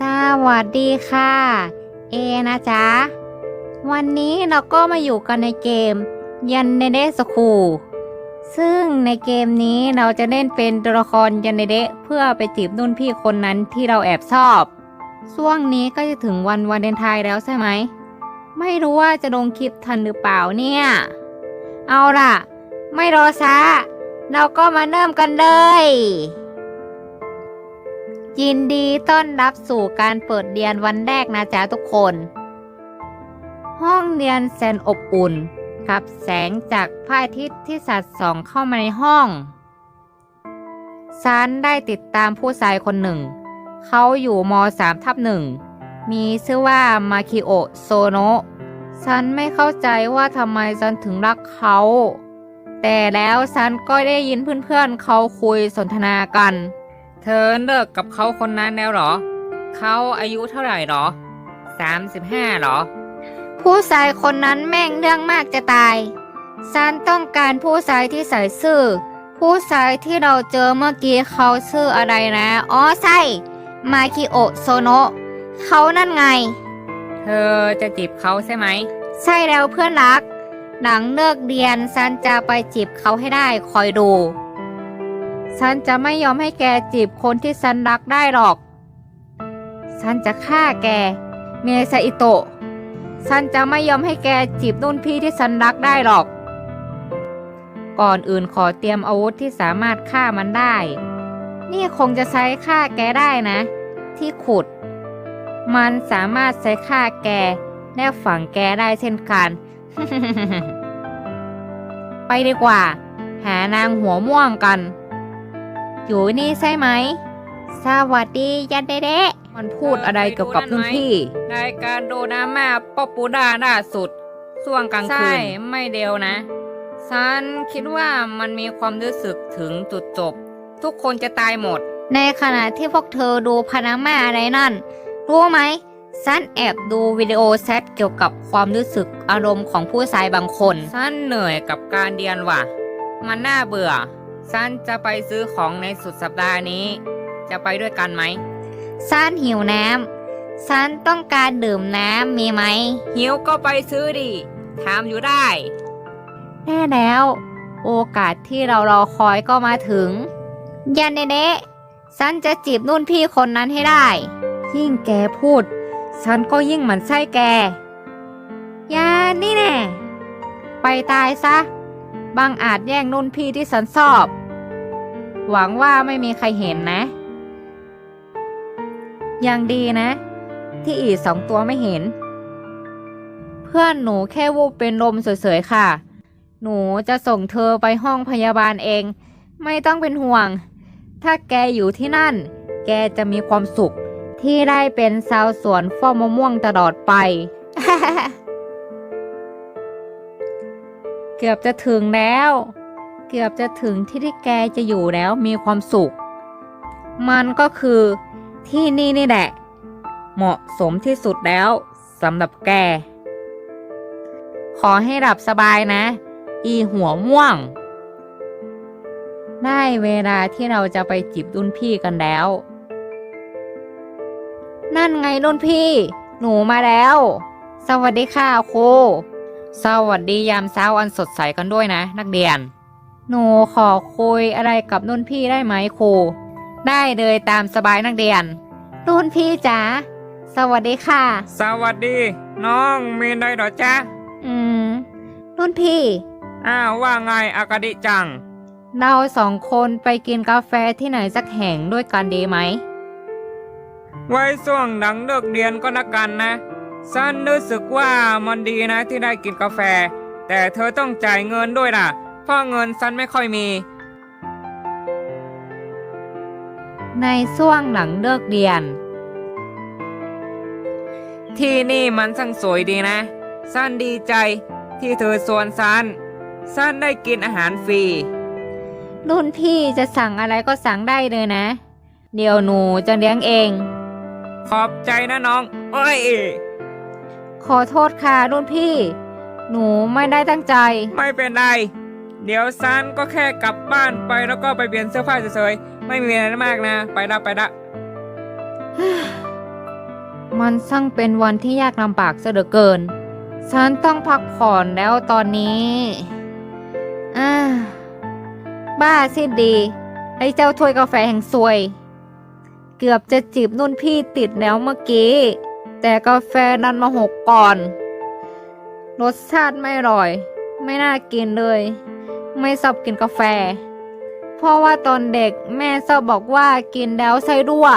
สวัสดีค่ะ เอนะจ๊ะ วันนี้เราก็มาอยู่กันในเกมยันเนเดสคูซึ่งในเกมนี้เราจะเล่นเป็นตัวละครยันเนเดะเพื่อไปจีบนุ่นพี่คนนั้นที่เราแอบชอบ ช่วงนี้ก็จะถึงวันวาเลนไทน์แล้วใช่ไหม ไม่รู้ว่าจะลงคลิปทันหรือเปล่าเนี่ย เอาล่ะ ไม่รอช้า เราก็มาเริ่มกันเลย ยินดีต้อนรับสู่การเปิดเรียนวันแรกนะจ๊ะทุกคน ห้องเรียนแสนอบอุ่น กับแสงจากพระอาทิตย์ที่สัดส่องเข้ามาในห้องฉันได้ติดตามผู้ชายคนหนึ่ง เขาอยู่ม 3 ทับหนึ่ง มีชื่อว่ามาคิโอโซโนะฉันไม่เข้าใจว่าทำไมฉันถึงรักเขา แต่แล้วฉันก็ได้ยินเพื่อนๆเขาคุยสนทนากัน เธอเลิกกับเขาคนนั้นแล้วเหรอ เขาอายุเท่าไหร่หรอ35หรอ ผู้ชายคนนั้นแม่งเรื่องมากจะตาย ฉันต้องการผู้ชายที่ใส่ซื่อ ผู้ชายที่เราเจอเมื่อกี้เขาชื่ออะไรนะ อ๋อใช่ มาคิโอะโซโนะเขานั่นไง เธอจะจีบเขาใช่ไหม ใช่แล้วเพื่อนรัก หลังเลิกเรียนฉันจะไปจีบเขาให้ได้คอยดู ฉันจะไม่ยอมให้แกจีบคนที่ฉันรักได้หรอก ฉันจะฆ่าแก เมซาอิโตะ ฉันจะไม่ยอมให้แกจีบนุ่นพี่ที่ฉันรักได้หรอก ก่อนอื่นขอเตรียมอาวุธที่สามารถฆ่ามันได้ นี่คงจะใช้ฆ่าแกได้นะ ที่ขุด มันสามารถใช้ฆ่าแกและฝังแกได้เช่นกัน ไปดีกว่า หานางหัวม่วงกัน อยู่นี่ใช่ไหม สวัสดียันเดเดะมันพูดอะไรเกี่ยวกับนุ่นพี่ รายการโดนามาป๊อปปูดาล่าสุดช่วงกลางคืน ใช่ ไม่เดียวนะ ฉันคิดว่ามันมีความรู้สึกถึงจุดจบ ทุกคนจะตายหมด ในขณะที่พวกเธอดูพนาม่าอะไรนั่น รู้ไหมฉันแอบดูวิดีโอแซตเกี่ยวกับความรู้สึกอารมณ์ของผู้ชายบางคน ฉันเหนื่อยกับการเรียนว่ะ มันน่าเบื่อ ฉันจะไปซื้อของในสุดสัปดาห์นี้ จะไปด้วยกันไหมฉันหิวน้ำฉันต้องการดื่มน้ำมีไหม หิวก็ไปซื้อดิถามอยู่ได้ แน่แล้ว โอกาสที่เรารอคอยก็มาถึง ยันเนเนะฉันจะจีบนุ่นพี่คนนั้นให้ได้ ยิ่งแกพูดฉันก็ยิ่งหมันไส้แกยานี่แน่ไปตายซะ บางอาจแย่งนุ่นพี่ที่ฉันชอบ หวังว่าไม่มีใครเห็นนะ ยังดีนะ ที่อีสองตัวไม่เห็น เพื่อนหนูแค่วูบเป็นลมเฉยๆค่ะ หนูจะส่งเธอไปห้องพยาบาลเอง ไม่ต้องเป็นห่วง ถ้าแกอยู่ที่นั่น แกจะมีความสุขที่ได้เป็นชาวสวนฟ้อมะม่วงตลอดไป เกือบจะถึงแล้ว เกือบจะถึงที่ที่แกจะอยู่แล้วมีความสุข มันก็คือที่นี่นี่แหละ เหมาะสมที่สุดแล้วสำหรับแก ขอให้หลับสบายนะ อีหัวม่วง ได้เวลาที่เราจะไปจีบรุ่นพี่กันแล้ว นั่นไงรุ่นพี่ หนูมาแล้ว สวัสดีค่ะครู สวัสดียามเช้าอันสดใสกันด้วยนะ นักเรียน หนูขอคุยอะไรกับรุ่นพี่ได้ไหมครู ได้เลยตามสบายนักเรียนรุ่นพี่จ๋า สวัสดีค่ะ สวัสดี น้องมีอะไรเหรอจ๊ะ อืมรุ่นพี่ อ้าวว่าไงอากาดิจัง เราสองคนไปกินกาแฟที่ไหนสักแห่งด้วยกันดีไหม ไว้ช่วงหลังเลิกเรียนก็แล้วกันนะ ฉันรู้สึกว่ามันดีนะที่ได้กินกาแฟ แต่เธอต้องจ่ายเงินด้วยล่ะ เพราะเงินฉันไม่ค่อยมี ในช่วงหลังเลิกเรียน ที่นี่มันช่างสวยดีนะฉันดีใจที่เธอชวนฉันฉันได้กินอาหารฟรี รุ่นพี่จะสั่งอะไรก็สั่งได้เลยนะ เดี๋ยวหนูจะเลี้ยงเอง ขอบใจนะน้องเอ้ย ขอโทษค่ะรุ่นพี่ หนูไม่ได้ตั้งใจ ไม่เป็นไร เดี๋ยวซันก็แค่กลับบ้านไปแล้วก็ไปเปลี่ยนเสื้อผ้าเฉยๆ ไม่มีอะไรมากนะ ไปละไปละ มันช่างเป็นวันที่ยากลำบากเสียเหลือเกินฉันต้องพักผ่อนแล้วตอนนี้อ่าบ้าสิ้นดี ไอ้เจ้าถ้วยกาแฟแห่งซวย เกือบจะจีบนุ่นพี่ติดแล้วเมื่อกี้ แต่กาแฟดันมาหกก่อน รสชาติไม่อร่อย ไม่น่ากินเลย ไม่ชอบกินกาแฟ เพราะว่าตอนเด็กแม่ชอบบอกว่ากินแล้วใส่รั่ว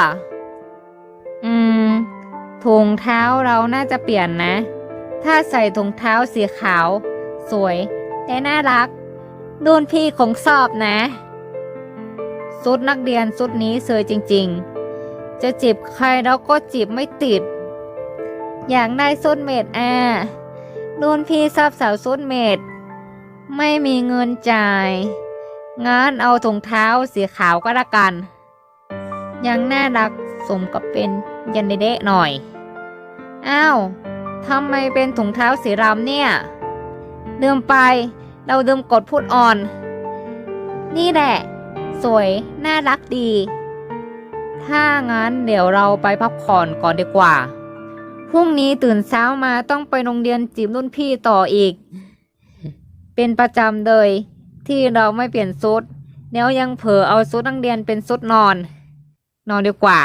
อืมถุงเท้าเราน่าจะเปลี่ยนนะ ถ้าใส่ถุงเท้าสีขาว สวยและน่ารักรุ่นพี่คงชอบนะสุดนักเรียนสุดนี้สวยจริง ๆ จะจีบใครแล้วก็จีบไม่ติด อยากได้สุดเมดแอร์รุ่นพี่ชอบสาวสุดเมดไม่มีเงินจ่าย งั้นเอาถุงเท้าสีขาวก็แล้วกัน ยังน่ารักสมกับเป็นยันเดะหน่อย อ้าวทำไมเป็นถุงเท้าสีรำเนี่ยลืมไป เราลืมกดพูดอ่อน นี่แหละ สวย น่ารักดี ถ้างั้นเดี๋ยวเราไปพักผ่อนก่อนดีกว่า พรุ่งนี้ตื่นเช้ามาต้องไปโรงเรียนจีบรุ่นพี่ต่ออีก เป็นประจำเลย ที่เราไม่เปลี่ยนชุดแล้วยังเผลอเอาชุดนักเรียนเป็นชุดนอน นอนดีกว่า